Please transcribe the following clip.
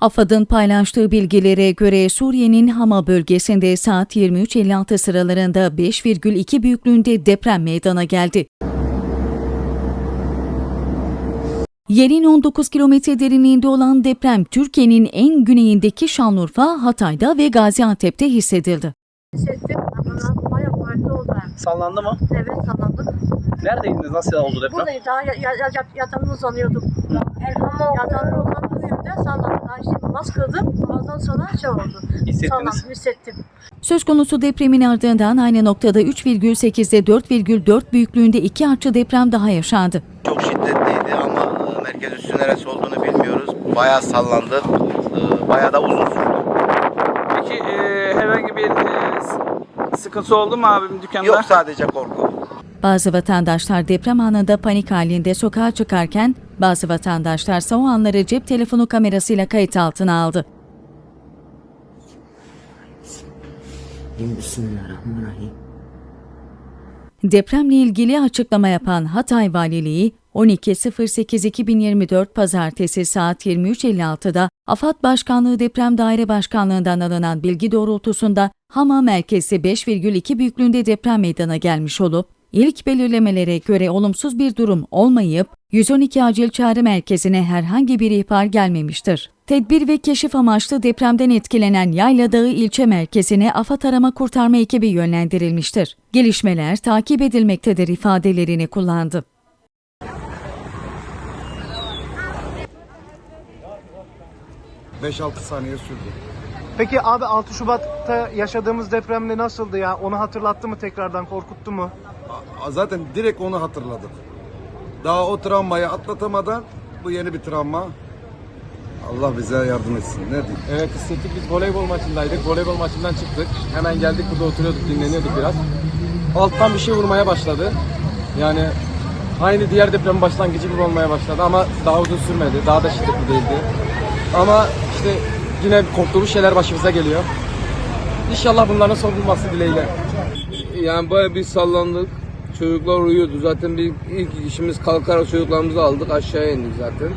AFAD'ın paylaştığı bilgilere göre Suriye'nin Hama bölgesinde saat 23.56 sıralarında 5,2 büyüklüğünde deprem meydana geldi. Yerin 19 kilometre derinliğinde olan deprem Türkiye'nin en güneyindeki Şanlıurfa, Hatay'da ve Gaziantep'te hissedildi. Hissettim ama bayağı kuvvetli oldu. Sallandı mı? Evet sanırım. Neredeydiniz? Nasıl oldu deprem? Buradayım daha ya, ya, ya, yatağımda uzanıyordum. Yatağımda uzandığım yerde sallandım. İşte namaz kıldım. Ondan sonra şey oldu. Hissettiniz. Hissettim. Söz konusu depremin ardından aynı noktada 3,8'de 4,4 büyüklüğünde iki artçı deprem daha yaşandı. Çok şiddetliydi ama e, merkez üssü neresi olduğunu bilmiyoruz. Bayağı sallandı. E, Bayağı da uzun sürdü. Peki e, herhangi bir e, sıkıntı oldu mu abim dükkanda? Yok sadece korku. Bazı vatandaşlar deprem anında panik halinde sokağa çıkarken bazı vatandaşlarsa o anları cep telefonu kamerasıyla kayıt altına aldı. Bismillahirrahmanirrahim. Depremle ilgili açıklama yapan Hatay Valiliği, 12.08.2024 Pazartesi saat 23.56'da AFAD Başkanlığı Deprem Daire Başkanlığı'ndan alınan bilgi doğrultusunda Hama merkezi 5,2 büyüklüğünde deprem meydana gelmiş olup, ilk belirlemelere göre olumsuz bir durum olmayıp, 112 Acil Çağrı Merkezi'ne herhangi bir ihbar gelmemiştir. Tedbir ve keşif amaçlı depremden etkilenen Yayla Dağı ilçe merkezine AFAD Arama Kurtarma ekibi yönlendirilmiştir. Gelişmeler takip edilmektedir ifadelerini kullandı. saniye sürdü. Peki abi 6 Şubat'ta yaşadığımız depremde nasıldı ya? Onu hatırlattı mı tekrardan korkuttu mu? A- Zaten direkt onu hatırladık. Daha o travmayı atlatamadan bu yeni bir travma. Allah bize yardım etsin. Ne diyeyim? Evet hissettik biz voleybol maçındaydık. Voleybol maçından çıktık. Hemen geldik burada oturuyorduk dinleniyorduk biraz. Alttan bir şey vurmaya başladı. Yani aynı diğer depremin başlangıcı gibi olmaya başladı ama daha uzun sürmedi. Daha da şiddetli değildi. Ama işte yine korktuğumuz şeyler başımıza geliyor. İnşallah bunların son bulması dileğiyle. Yani bayağı bir sallandık. Çocuklar uyuyordu. Zaten bir ilk işimiz kalkarak çocuklarımızı aldık aşağıya indik zaten.